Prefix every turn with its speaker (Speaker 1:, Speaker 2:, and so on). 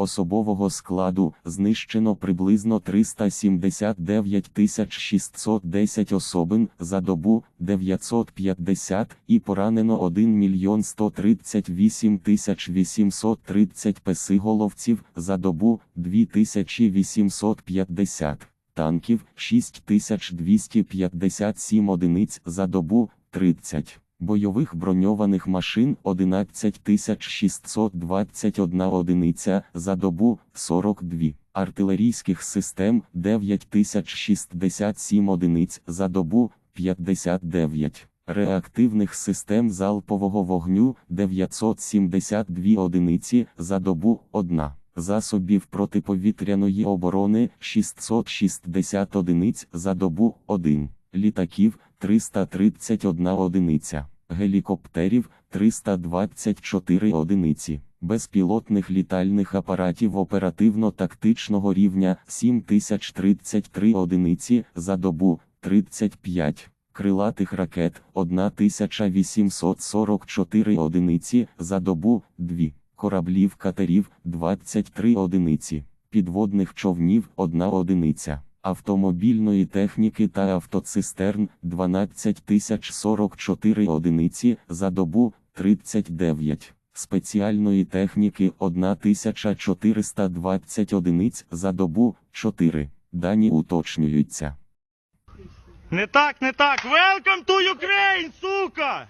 Speaker 1: Особового складу знищено приблизно 379 610 особин за добу 950 і поранено 1 мільйон 138 830 песиголовців за добу 2850 танків 6257 одиниць за добу 30 бойових броньованих машин 11621 одиниця за добу 42, артилерійських систем 9067 одиниць за добу 59, реактивних систем залпового вогню 972 одиниці за добу 1. Засобів протиповітряної оборони 660 одиниць за добу 1, літаків 331 одиниця, гелікоптерів 324 одиниці, безпілотних літальних апаратів оперативно-тактичного рівня 7033 одиниці за добу 35, крилатих ракет 1844 одиниці за добу 2, кораблів катерів 23 одиниці, підводних човнів 1 одиниця автомобільної техніки та автоцистерн 12044 одиниці за добу 39, спеціальної техніки 1420 одиниць за добу 4. Дані уточнюються.
Speaker 2: Не так, не так. Welcome to Ukraine, сука!